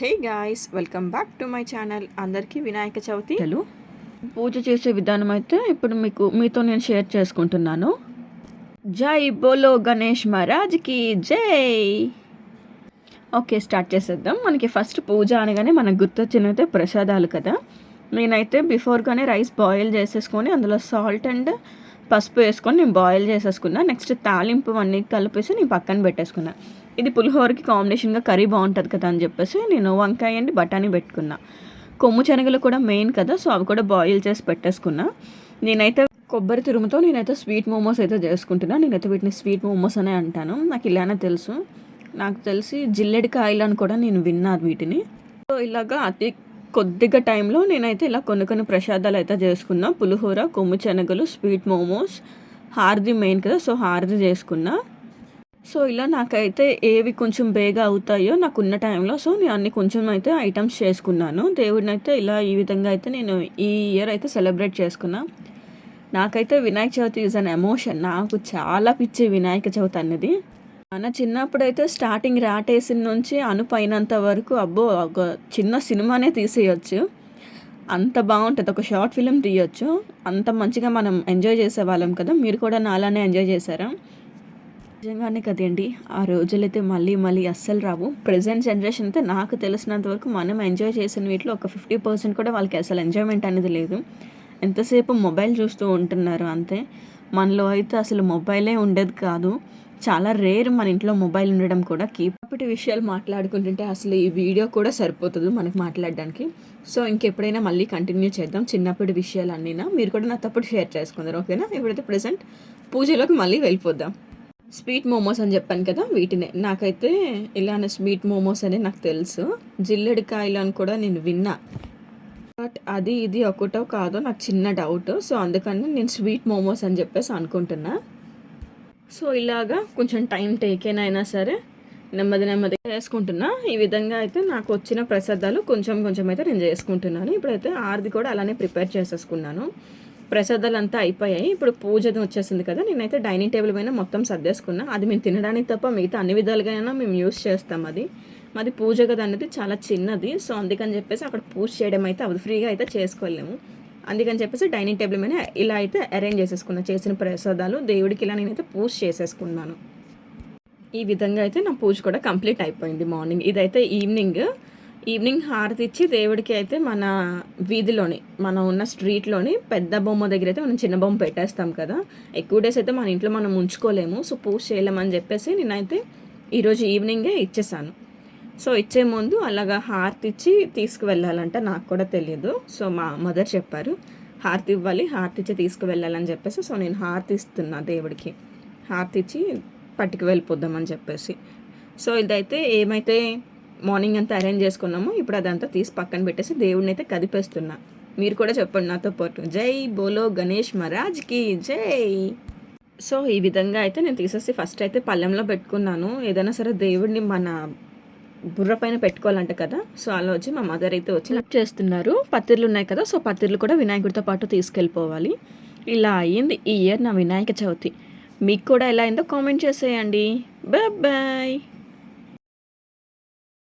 Hey guys welcome back to my channel. అందరికీ వినాయక చవితి. పూజ చేసే విధానం అయితే ఇప్పుడు మీకు మీతో నేను షేర్ చేసుకుంటున్నాను. జై బోలో గణేష్ మహారాజ్కి జై. ఓకే స్టార్ట్ చేసేద్దాం. మనకి ఫస్ట్ పూజ అనగానే మనకు గుర్తొచ్చినైతే ప్రసాదాలు కదా. నేనైతే బిఫోర్గానే రైస్ బాయిల్ చేసేసుకొని అందులో సాల్ట్ అండ్ పసుపు వేసుకొని నేను బాయిల్ చేసేసుకున్నా. నెక్స్ట్ తాలింపు అన్నీ కలిపేసి నేను పక్కన పెట్టేసుకున్నాను ఇది పులిహోరకి కాంబినేషన్గా కర్రీ బాగుంటుంది కదా అని చెప్పేసి నేను వంకాయ అండ్ బఠానీ పెట్టుకున్నా. కొమ్ము శనగలు కూడా మెయిన్ కదా సో అవి కూడా బాయిల్ చేసి పెట్టేసుకున్నా. నేనైతే కొబ్బరి తురుముతో నేనైతే స్వీట్ మోమోస్ అయితే చేసుకుంటున్నా. నేనైతే వీటిని స్వీట్ మోమోస్ అనే అంటాను. నాకు ఇలానే తెలుసు. నాకు తెలిసి జిల్లెడికాయలు అని కూడా నేను విన్నాను వీటిని. సో ఇలాగా అతి కొద్దిగా టైంలో నేనైతే ఇలా కొన్ని కొన్ని ప్రసాదాలు అయితే చేసుకున్నా. పులిహోర కొమ్ము శనగలు స్వీట్ మోమోస్ హార్ది మెయిన్ కదా సో హార్ది చేసుకున్నా. సో ఇలా నాకైతే ఏవి కొంచెం బేగా అవుతాయో నాకు ఉన్న టైంలో సో నేను అన్ని కొంచెం అయితే ఐటమ్స్ చేసుకున్నాను. దేవుడిని అయితే ఇలా ఈ విధంగా అయితే నేను ఈ ఇయర్ అయితే సెలబ్రేట్ చేసుకున్నా. నాకైతే Vinayaka Chavithi is an emotion నాకు చాలా పిచ్చి వినాయక చవితి అన్నది. మన చిన్నప్పుడు అయితే స్టార్టింగ్ రాటేసిన నుంచి అనుపైనంత వరకు అబ్బో ఒక చిన్న సినిమానే తీసేయచ్చు. అంత బాగుంటుంది. ఒక షార్ట్ ఫిలిం తీయొచ్చు. అంత మంచిగా మనం ఎంజాయ్ చేసేవాళ్ళం కదా. మీరు కూడా నాలానే ఎంజాయ్ చేశారా? నిజంగానే కదండి ఆ రోజులైతే మళ్ళీ మళ్ళీ అస్సలు రావు. ప్రజెంట్ జనరేషన్ అయితే నాకు తెలిసినంత వరకు మనం ఎంజాయ్ చేసిన వీటిలో ఒక ఫిఫ్టీ పర్సెంట్ కూడా వాళ్ళకి అసలు ఎంజాయ్మెంట్ అనేది లేదు. ఎంతసేపు మొబైల్ చూస్తూ ఉంటున్నారు అంతే. మనలో అయితే అసలు మొబైలే ఉండేది కాదు. చాలా రేర్ మన ఇంట్లో మొబైల్ ఉండడం కూడా కీపటి విషయాలు మాట్లాడుకుంటుంటే అసలు ఈ వీడియో కూడా సరిపోతుంది మనకు మాట్లాడడానికి. సో ఇంకెప్పుడైనా మళ్ళీ కంటిన్యూ చేద్దాం. చిన్నప్పటి విషయాలు అన్నీనా మీరు కూడా నా తప్పుడు షేర్ చేసుకుందరు ఓకేనా? ఇప్పుడైతే ప్రజెంట్ పూజలోకి మళ్ళీ వెళ్ళిపోద్దాం. స్వీట్ మోమోస్ అని చెప్పాను కదా వీటినే. నాకైతే ఇలానే స్వీట్ మోమోస్ అని నాకు తెలుసు. జిల్లెడికాయలు అని కూడా నేను విన్నా. బట్ అది ఇది ఒకటో కాదో నాకు చిన్న డౌట్ సో అందుకని నేను స్వీట్ మోమోస్ అని చెప్పేసి అనుకుంటున్నా. సో ఇలాగా కొంచెం టైం టేకెన్ అయినా సరే నెమ్మది నెమ్మది చేసుకుంటున్నా. ఈ విధంగా అయితే నాకు వచ్చిన ప్రసాదాలు కొంచెం కొంచెం అయితే నేను చేసుకుంటున్నాను. ఇప్పుడైతే ఆర్ది కూడా అలానే ప్రిపేర్ చేసేసుకున్నాను. ప్రసాదాలు అంతా అయిపోయాయి. ఇప్పుడు పూజ వచ్చేసింది కదా నేనైతే డైనింగ్ టేబుల్ పైన మొత్తం సర్దేసుకున్నా. అది మేము తినడానికి తప్ప మిగతా అన్ని విధాలుగా మేము యూస్ చేస్తాం అది. మాది పూజ గది అనేది చాలా చిన్నది. సో అందుకని చెప్పేసి అక్కడ పూజ చేయడం అయితే అవి ఫ్రీగా అయితే చేసుకోలేము. అందుకని చెప్పేసి డైనింగ్ టేబుల్ మీద ఇలా అయితే అరేంజ్ చేసేసుకున్నా. చేసిన ప్రసాదాలు దేవుడికి ఇలా నేనైతే పూజ చేసేసుకున్నాను. ఈ విధంగా అయితే నా పూజ కూడా కంప్లీట్ అయిపోయింది మార్నింగ్. ఇదైతే ఈవినింగ్ ఈవినింగ్ హారతి ఇచ్చి దేవుడికి అయితే మన వీధిలోని మనం ఉన్న స్ట్రీట్లోని పెద్ద బొమ్మ దగ్గర అయితే మనం చిన్న బొమ్మ పెట్టేస్తాం కదా. ఎక్కువ డేస్ అయితే మన ఇంట్లో మనం ఉంచుకోలేము. సో పూజ చేయలేమని చెప్పేసి నేనైతే ఈరోజు ఈవినింగే ఇచ్చేసాను. సో ఇచ్చే ముందు అలాగా హారతి ఇచ్చి తీసుకువెళ్ళాలంట నాకు కూడా తెలియదు. సో మా మదర్ చెప్పారు హారతి ఇవ్వాలి హారతి ఇచ్చి తీసుకువెళ్ళాలని చెప్పేసి. సో నేను హారతి ఇస్తున్నా దేవుడికి. హారతి ఇచ్చి పట్టుకు వెళ్ళిపోద్దామని చెప్పేసి. సో ఇదైతే ఏమైతే మార్నింగ్ అంతా అరేంజ్ చేసుకున్నాము. ఇప్పుడు అదంతా తీసి పక్కన పెట్టేసి దేవుడిని అయితే కదిపేస్తున్నా. మీరు కూడా చెప్పండి నాతో పాటు. జై బోలో గణేష్ మహారాజ్కి జై. సో ఈ విధంగా అయితే నేను తీసేసి ఫస్ట్ అయితే పళ్ళెంలో పెట్టుకున్నాను. ఏదైనా సరే దేవుడిని మన బుర్ర పైన పెట్టుకోవాలంట కదా. సో అలా వచ్చి మా మదర్ అయితే వచ్చి హెల్ప్ చేస్తున్నారు. పత్తిర్లు ఉన్నాయి కదా సో పత్తిర్లు కూడా వినాయకుడితో పాటు తీసుకెళ్ళిపోవాలి. ఇలా అయ్యింది ఈ ఇయర్ నా వినాయక చవితి. మీకు కూడా ఎలా అయిందో కామెంట్ చేసేయండి. Bye bye